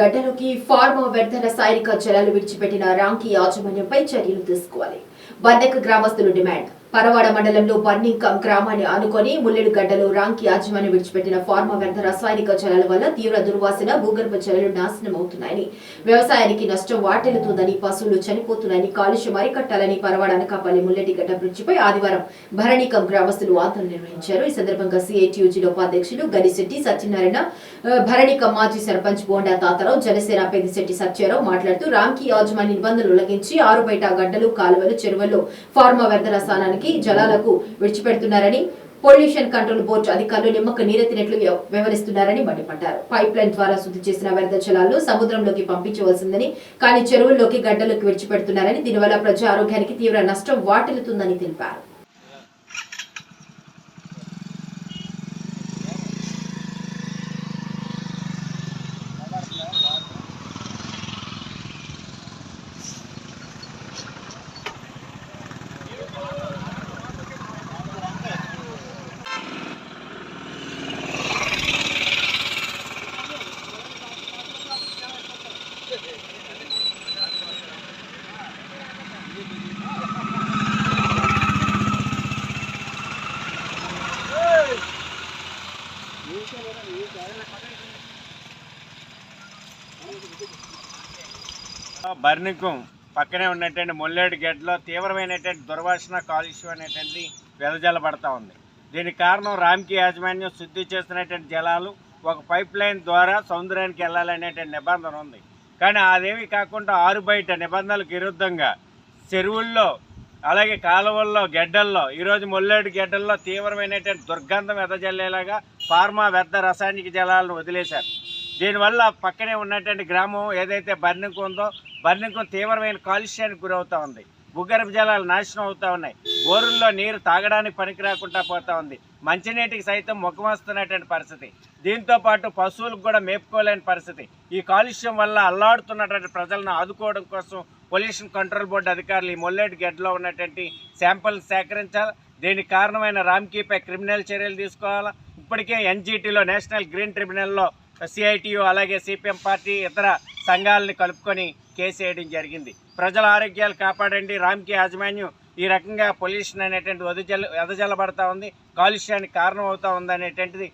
గడ్డలోకి pharma వ్యర్థన రసాయనిక జలాలు విడిచిపెట్టిన రాంకి యాజమాన్యంపై చర్యలు తీసుకోవాలి. బందక గ్రామస్తులు డిమాండ్. పరవాడ మండలంలో బర్నింకం గ్రామాన్ని ఆనుకొని ముల్లెడు గడ్డలో రాంకి యాజమాన్యం విడిచిపెట్టిన ఫార్మా వ్యర్థ రసాయనిక జలాల వల్ల తీవ్ర దుర్వాసన భూగర్భ జలాలు నాశనం అవుతున్నాయని వ్యవసాయానికి నష్టం వాటిల్లుతుందని పశువులు చనిపోతున్నాయని కాలుష్యం అరికట్టాలని పరవాడ అనకాపల్లి ముల్లెటి గడ్డ బ్రిడ్జిపై ఆదివారం భరణికం గ్రామస్తులు ఆందోళన నిర్వహించారు. ఈ సందర్భంగా సిఐటియుజి ఉపాధ్యక్షులు గనిశెట్టి సత్యనారాయణ ఆ, భరణికం మాజీ సర్పంచ్ బోండా తాతారావు జనసేన పెద్దిశెట్టి సత్యారావు మాట్లాడుతూ రాంకి యాజమాన్య నిబంధనలు ఉల్లంఘించి ఆరు బయట గడ్డలు కాలువలు చెరువుల్లో ఫార్మా వ్యర్థ రసాయనానికి జలాలకు విడిచిపెడుతున్నారని పొల్యూషన్ కంట్రోల్ బోర్డు అధికారులు నిమ్మక నీరెత్తినట్లు వ్యవహరిస్తున్నారని మండిపడ్డారు. పైప్ లైన్ ద్వారా శుద్ధి చేసిన వరద జలాలను సముద్రంలోకి పంపించవలసిందని కానీ చెరువుల్లోకి గడ్డలోకి విడిచిపెడుతున్నారని దీనివల్ల ప్రజా ఆరోగ్యానికి తీవ్ర నష్టం వాటిల్లుతుందని తెలిపారు. బర్నికం పక్కనే ఉన్నటువంటి మొల్లేడు గడ్డలో తీవ్రమైనటువంటి దుర్వాసన కాలుష్యం అనేటువంటిది వెదజల్లబడతా ఉంది. దీనికి కారణం రామ్కి యాజమాన్యం శుద్ధి చేస్తున్నటువంటి జలాలు ఒక పైప్ లైన్ ద్వారా సముద్రానికి వెళ్ళాలనేటువంటి నిబంధన ఉంది. కానీ అదేమి కాకుండా ఆరు బయట నిబంధనలకు విరుద్ధంగా చెరువుల్లో అలాగే కాలువల్లో గెడ్డల్లో ఈరోజు మొల్లేడు గెడ్డల్లో తీవ్రమైనటువంటి దుర్గంధం వెదజల్లేలాగా ఫార్మా వ్యర్థ రసాయనిక జలాలను వదిలేశారు. దీనివల్ల పక్కనే ఉన్నటువంటి గ్రామం ఏదైతే బర్నింకు ఉందో బర్నింకు తీవ్రమైన కాలుష్యానికి గురవుతూ ఉంది. భూగర్భ జలాలు నాశనం అవుతూ ఉన్నాయి. బోరుల్లో నీరు తాగడానికి పనికి రాకుండా పోతూ ఉంది. మంచినీటికి సైతం ముఖం వస్తున్నటువంటి పరిస్థితి. దీంతో పాటు పశువులకు కూడా మేపుకోలేని పరిస్థితి. ఈ కాలుష్యం వల్ల అల్లాడుతున్నటువంటి ప్రజలను ఆదుకోవడం కోసం పొల్యూషన్ కంట్రోల్ బోర్డు అధికారులు ఈ మొల్లేటి గడ్డలో ఉన్నటువంటి శాంపిల్ సేకరించాలి. దీనికి కారణమైన రామ్కీపై క్రిమినల్ చర్యలు తీసుకోవాలా? ఇప్పటికే ఎన్జీటీలో నేషనల్ గ్రీన్ ట్రిబ్యునల్లో సిఐటియు అలాగే సిపిఎం పార్టీ ఇతర సంఘాలని కలుపుకొని కేసు వేయడం జరిగింది. ప్రజల ఆరోగ్యాలు కాపాడండి. రామ్కి యాజమాన్యం ఈ రకంగా పొల్యూషన్ అనేటువంటి వదజల్ ఎదజల్లబడతా ఉంది. కాలుష్యానికి కారణం అవుతా ఉంది అనేటువంటిది